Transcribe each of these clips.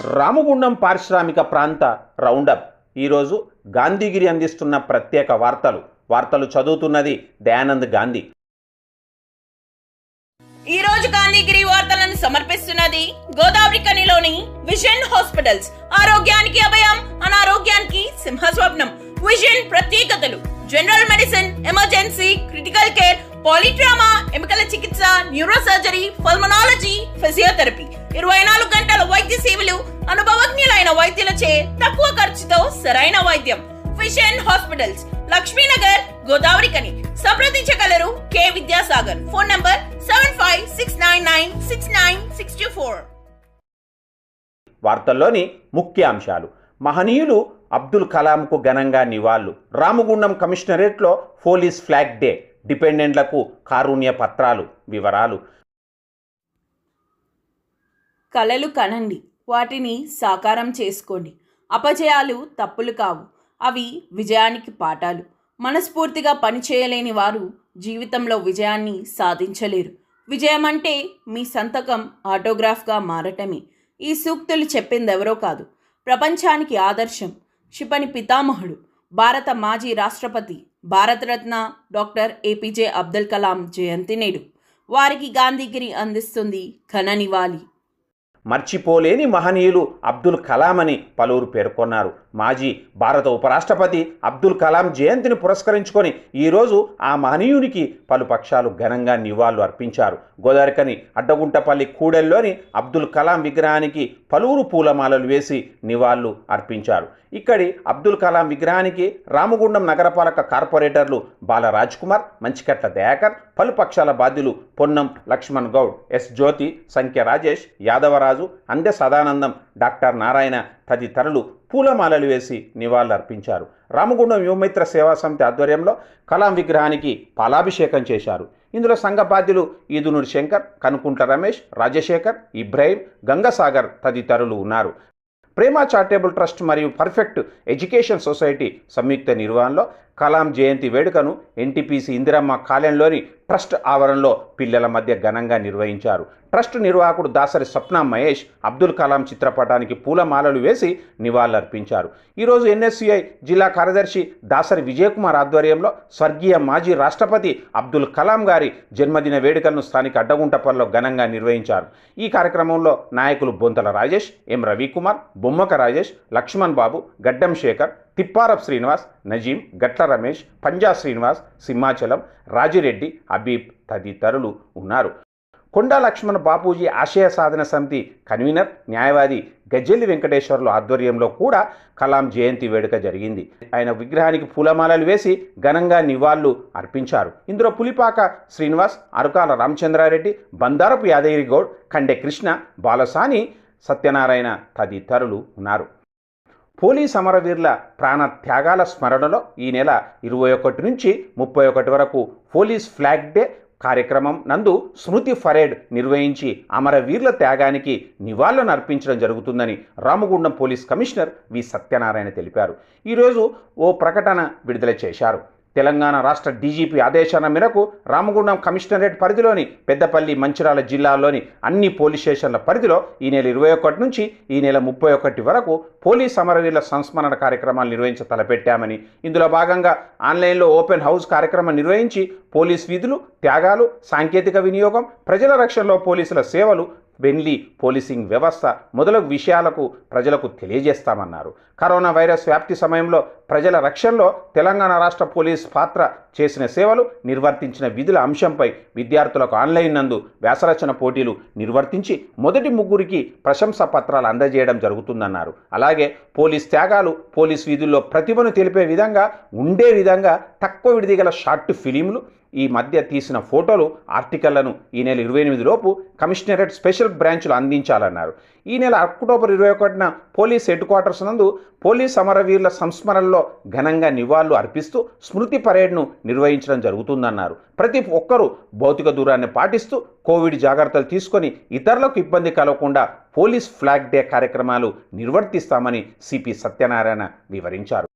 రామగుండం పారిశ్రామిక ప్రాంత రౌండప్. ఈరోజు గాంధీగిరి అందిస్తున్న ప్రత్యేక వార్తలు. వార్తలు చదువుతున్నది దయానంద్ గాంధీ. ఈ రోజు గాంధీగిరి వార్తలను సమర్పిస్తున్నది గోదావరి కనిలోని విజన్ హాస్పిటల్స్. ఆరోగ్యానికి అభయం అనారోగ్యానికి సింహస్వప్నం. విజన్ ప్రత్యేకతలు. General medicine emergency critical care polytrauma ఎముకల చికిత్స న్యూరో సర్జరీ పల్మనాలజీ ఫిజియోథెరపీ. ఇరవై నాలుగు అనుభవజ్ఞులైన వైద్యులచే తక్కువ ఖర్చుతో సరైన వైద్యం. విజన్ హాస్పిటల్స్ లక్ష్మీనగర్ గోదావరి కని. సంప్రదించగలరు K Vidyasagar. Phone number seven five six nine nine six nine six two four. వార్తల్లోని ముఖ్యాంశాలు మహనీయులు అబ్దుల్ కలాంకు ఘనంగా నివాళులు. రామగుండం కమిషనరేట్లో పోలీస్ ఫ్లాగ్ డే. డిపెండెంట్లకు కారుణ్య పత్రాలు వివరాలు. కలలు కనండి. వాటిని సాకారం చేసుకోండి. అపజయాలు తప్పులు కావు. అవి విజయానికి పాఠాలు. మనస్ఫూర్తిగా పనిచేయలేని వారు జీవితంలో విజయాన్ని సాధించలేరు. విజయం అంటే మీ సంతకం ఆటోగ్రాఫ్గా మారటమే. ఈ సూక్తులు చెప్పింది ఎవరో కాదు. ప్రపంచానికి ఆదర్శం. క్షిపణి పితామహుడు భారత మాజీ రాష్ట్రపతి Bharat Ratna doctor A P J Abdul Kalam జయంతి నేడు. వారికి గాంధీగిరి అందిస్తుంది ఘన నివాళి. మర్చిపోలేని మహనీయులు అబ్దుల్ కలాం అని పలువురు పేర్కొన్నారు. మాజీ భారత ఉపరాష్ట్రపతి అబ్దుల్ కలాం జయంతిని పురస్కరించుకొని ఈరోజు ఆ మహనీయునికి పలు పక్షాలు ఘనంగా నివాళులు అర్పించారు. గోదావరికని అడ్డగుంటపల్లి కూడెల్లోని అబ్దుల్ కలాం విగ్రహానికి పలువురు పూలమాలలు వేసి నివాళులు అర్పించారు. ఇక్కడి అబ్దుల్ కలాం విగ్రహానికి రామగుండం నగరపాలక కార్పొరేటర్లు బాల రాజ్ కుమార్ మంచికట్ల దయాకర్ పలు పక్షాల బాధ్యులు పొన్నం లక్ష్మణ్ గౌడ్ ఎస్ జ్యోతి సంఖ్య రాజేష్ యాదవరాజు అందె సదానందం డాక్టర్ నారాయణ తదితరులు పూలమాలలు వేసి నివాళులర్పించారు. రామగుండం యువమిత్ర సేవా సమితి ఆధ్వర్యంలో కలాం విగ్రహానికి పాలాభిషేకం చేశారు. ఇందులో సంఘ బాధ్యులు ఈదునూరి శంకర్ కనుకుంట రమేష్ రాజశేఖర్ ఇబ్రాహీం గంగసాగర్ తదితరులు ఉన్నారు. ప్రేమ చారిటబుల్ ట్రస్ట్ మరియు పర్ఫెక్ట్ ఎడ్యుకేషన్ సొసైటీ సంయుక్త నిర్వహణలో కలాం జయంతి వేడుకను ఎన్టీపీసీ ఇందిరమ్మ కాలెంలోని ట్రస్ట్ ఆవరణలో పిల్లల మధ్య ఘనంగా నిర్వహించారు. ట్రస్ట్ నిర్వాహకుడు దాసరి స్వప్న మహేష్ అబ్దుల్ కలాం చిత్రపటానికి పూలమాలలు వేసి నివాళులర్పించారు. ఈరోజు ఎన్ఎస్యుఐ జిల్లా కార్యదర్శి దాసరి విజయకుమార్ ఆధ్వర్యంలో స్వర్గీయ మాజీ రాష్ట్రపతి అబ్దుల్ కలాం గారి జన్మదిన వేడుకలను స్థానిక అడ్డగుంటపల్లిలో ఘనంగా నిర్వహించారు. ఈ కార్యక్రమంలో నాయకులు బొంతల రాజేష్ ఎం రవికుమార్ బొమ్మక రాజేష్ లక్ష్మణ్ బాబు గడ్డం శేఖర్ తిప్పారప్ శ్రీనివాస్ నజీం గట్ల రమేష్ పంజా శ్రీనివాస్ సింహాచలం రాజిరెడ్డి అబీబ్ తదితరులు ఉన్నారు. కొండా లక్ష్మణ బాపూజీ ఆశయ సాధన సమితి కన్వీనర్ న్యాయవాది గజ్జెల్లి వెంకటేశ్వర్లు ఆధ్వర్యంలో కూడా కలాం జయంతి వేడుక జరిగింది. ఆయన విగ్రహానికి పూలమాలలు వేసి ఘనంగా నివాళులు అర్పించారు. ఇందులో పులిపాక శ్రీనివాస్ అరుకాల రామచంద్రారెడ్డి బందారపు యాదగిరి గౌడ్ కృష్ణ బాలసాని సత్యనారాయణ తదితరులు ఉన్నారు. పోలీస్ అమరవీరుల ప్రాణ త్యాగాల స్మరణలో ఈ నెల ఇరవై ఒకటి నుంచి ముప్పై ఒకటి వరకు పోలీస్ ఫ్లాగ్ డే కార్యక్రమం నందు స్మృతి ఫరేడ్ నిర్వహించి అమరవీరుల త్యాగానికి నివాళులను అర్పించడం జరుగుతుందని Ramagundam police commissioner V Satyanarayana తెలిపారు. ఈరోజు ఓ ప్రకటన విడుదల చేశారు. తెలంగాణ రాష్ట్ర డీజీపీ ఆదేశాల మేరకు రామగుండం కమిషనరేట్ పరిధిలోని పెద్దపల్లి మంచిరాల జిల్లాలోని అన్ని పోలీస్ స్టేషన్ల పరిధిలో ఈ నెల ఇరవై ఒకటి నుంచి ఈ నెల ముప్పై ఒకటి వరకు పోలీస్ సమరవీరుల సంస్మరణ కార్యక్రమాలు నిర్వహించ తలపెట్టామని. ఇందులో భాగంగా ఆన్లైన్లో ఓపెన్ హౌస్ కార్యక్రమం నిర్వహించి పోలీస్ విధులు త్యాగాలు సాంకేతిక వినియోగం ప్రజల రక్షణలో పోలీసుల సేవలు బెన్లీ పోలీసింగ్ వ్యవస్థ మొదలగు విషయాలకు ప్రజలకు తెలియజేస్తామన్నారు. కరోనా వైరస్ వ్యాప్తి సమయంలో ప్రజల రక్షణలో తెలంగాణ రాష్ట్ర పోలీస్ పాత్ర చేసిన సేవలు నిర్వర్తించిన విధుల అంశంపై విద్యార్థులకు ఆన్లైన్ నందు వ్యాసరచన పోటీలు నిర్వర్తించి మొదటి ముగ్గురికి ప్రశంసా పత్రాలు అందజేయడం జరుగుతుందన్నారు. అలాగే పోలీస్ త్యాగాలు పోలీస్ విధుల్లో ప్రతిభను తెలిపే విధంగా ఉండే విధంగా తక్కువ విడిది గల షార్ట్ ఫిలింలు ఈ మధ్య తీసిన ఫోటోలు ఆర్టికళ్ళను ఈ నెల ఇరవై ఎనిమిది లోపు కమిషనరేట్ స్పెషల్ బ్రాంచ్లు అందించాలన్నారు. ఈ నెల అక్టోబర్ ఇరవై ఒకటిన పోలీస్ హెడ్ క్వార్టర్స్ నందు పోలీస్ సమరవీరుల సంస్మరణలో ఘనంగా నివాళులు అర్పిస్తూ స్మృతి పరేడ్ను నిర్వహించడం జరుగుతుందన్నారు. ప్రతి ఒక్కరూ భౌతిక దూరాన్ని పాటిస్తూ కోవిడ్ జాగ్రత్తలు తీసుకొని ఇతరులకు ఇబ్బంది కలగకుండా పోలీస్ ఫ్లాగ్ డే కార్యక్రమాలు నిర్వర్తిస్తామని సిపి సత్యనారాయణ వివరించారు.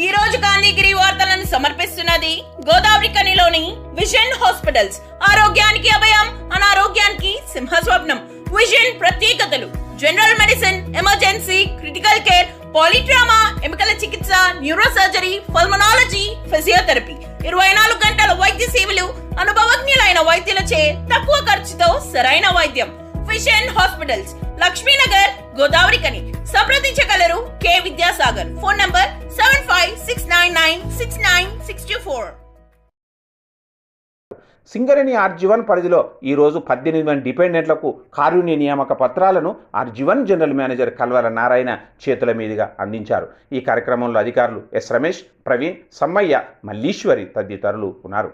ఈ రోజు గాంధీగిరి వార్తలను సమర్పిస్తున్నది గోదావరి కనిలోని విజన్ హాస్పిటల్స్. ఆరోగ్యానికి అభయం అనారోగ్యానికి సింహస్వప్నం. విజన్ ప్రత్యేకతలు. General medicine emergency critical care polytrauma ఎముకల చికిత్స న్యూరో సర్జరీ పల్మనాలజీ ఫిజియోథెరపీ. ఇరవై నాలుగు గంటల వైద్య సేవలు అనుభవజ్ఞులైన వైద్యులచే తక్కువ ఖర్చుతో సరైన వైద్యం. ఫిషన్ హాస్పిటల్స్ లక్ష్మీనగర్ గోదావరి కని సంప్రదించగలరు K Vidyasagar. Phone number seven five six nine nine six nine six two four. Singareni RG one పరిధిలో ఈరోజు పద్దెనిమిది మంది డిపెండెంట్లకు కారుణ్య నియామక పత్రాలను RG one general manager Kalvala Narayana చేతుల మీదుగా అందించారు. ఈ కార్యక్రమంలో అధికారులు ఎస్ రమేష్ ప్రవీణ్ సమ్మయ్య మల్లీశ్వరి తదితరులు ఉన్నారు.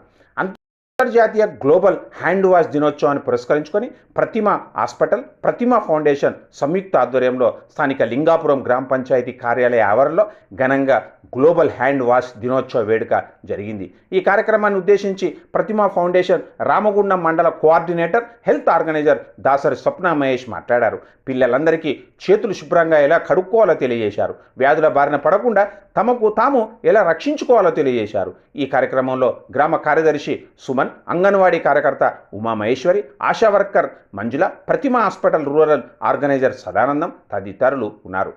అంతర్జాతీయ గ్లోబల్ హ్యాండ్ వాష్ దినోత్సవాన్ని పురస్కరించుకొని ప్రతిమ హాస్పిటల్ ప్రతిమ ఫౌండేషన్ సంయుక్త ఆధ్వర్యంలో స్థానిక లింగాపురం గ్రామ పంచాయతీ కార్యాలయ ఆవరణలో ఘనంగా గ్లోబల్ హ్యాండ్ వాష్ దినోత్సవ వేడుక జరిగింది. ఈ కార్యక్రమాన్ని ఉద్దేశించి ప్రతిమ ఫౌండేషన్ రామగుండం మండల coordinator health organiser Dasari Swapna Mahesh మాట్లాడారు. పిల్లలందరికీ చేతులు శుభ్రంగా ఎలా కడుక్కోవాలో తెలియజేశారు. వ్యాధుల బారిన పడకుండా తమకు తాము ఎలా రక్షించుకోవాలో తెలియజేశారు. ఈ కార్యక్రమంలో గ్రామ కార్యదర్శి సుమన్ అంగన్వాడీ కార్యకర్త Uma Maheshwari ASHA worker Manjula Prathima hospital rural organiser Sadanandam తదితరులు ఉన్నారు.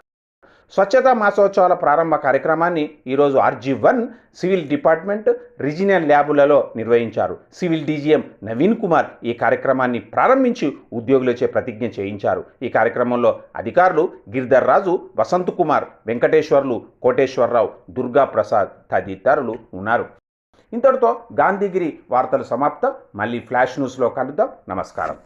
స్వచ్ఛతా మాసోత్సవాల ప్రారంభ కార్యక్రమాన్ని ఈరోజు RG one civil department regional ల్యాబులలో నిర్వహించారు. సివిల్ డీజీఎం నవీన్ కుమార్ ఈ కార్యక్రమాన్ని ప్రారంభించి ఉద్యోగులచే ప్రతిజ్ఞ చేయించారు. ఈ కార్యక్రమంలో అధికారులు గిరిధర్ రాజు వసంత్ కుమార్ వెంకటేశ్వర్లు కోటేశ్వరరావు దుర్గా ప్రసాద్ తదితరులు ఉన్నారు. ఇంతటితో గాంధీగిరి వార్తలు సమాప్తం. మళ్ళీ ఫ్లాష్ న్యూస్లో కలుద్దాం. నమస్కారం.